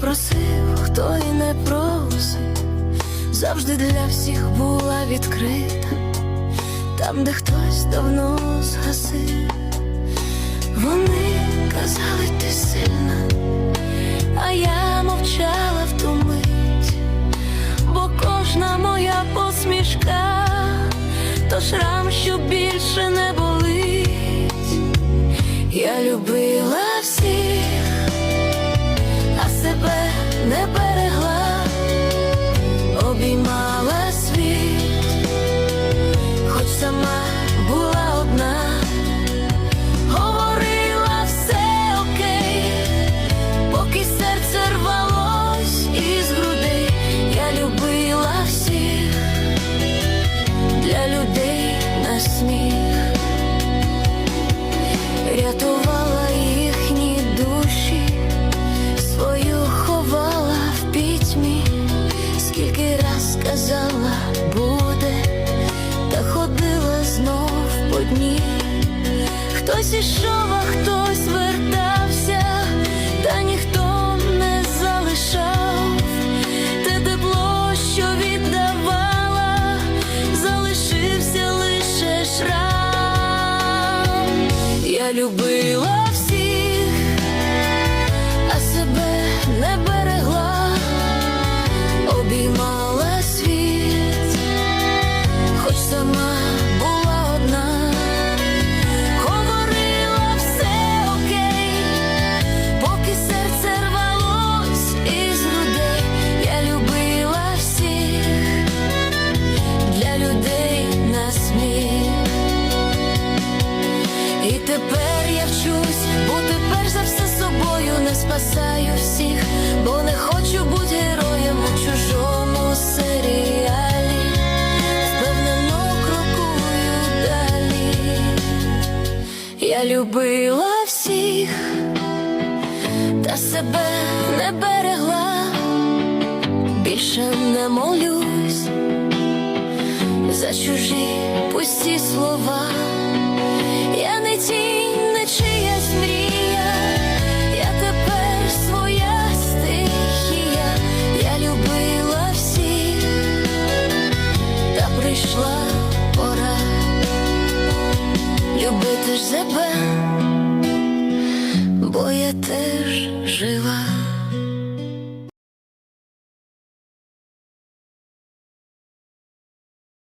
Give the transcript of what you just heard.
просив, хто і не просив, завжди для всіх була відкрита, там, де хтось давно згасив. Вони казали, ти сильна, а я мовчала в ту мить, бо кожна моя посмішка, то шрам, що більше не болить. Я любила Хтось ішов, а хтось вертався, та ніхто не залишав те тепло, що віддавала, залишився лише шрам. Я любила тепер я вчусь бути перш за все собою, не спасаю всіх, бо не хочу бути героєм у чужому серіалі, впевнено крокую далі. Я любила всіх, та себе не берегла, більше не молюсь за чужі пусті слова. Я не тінь, себе, бо я теж жива.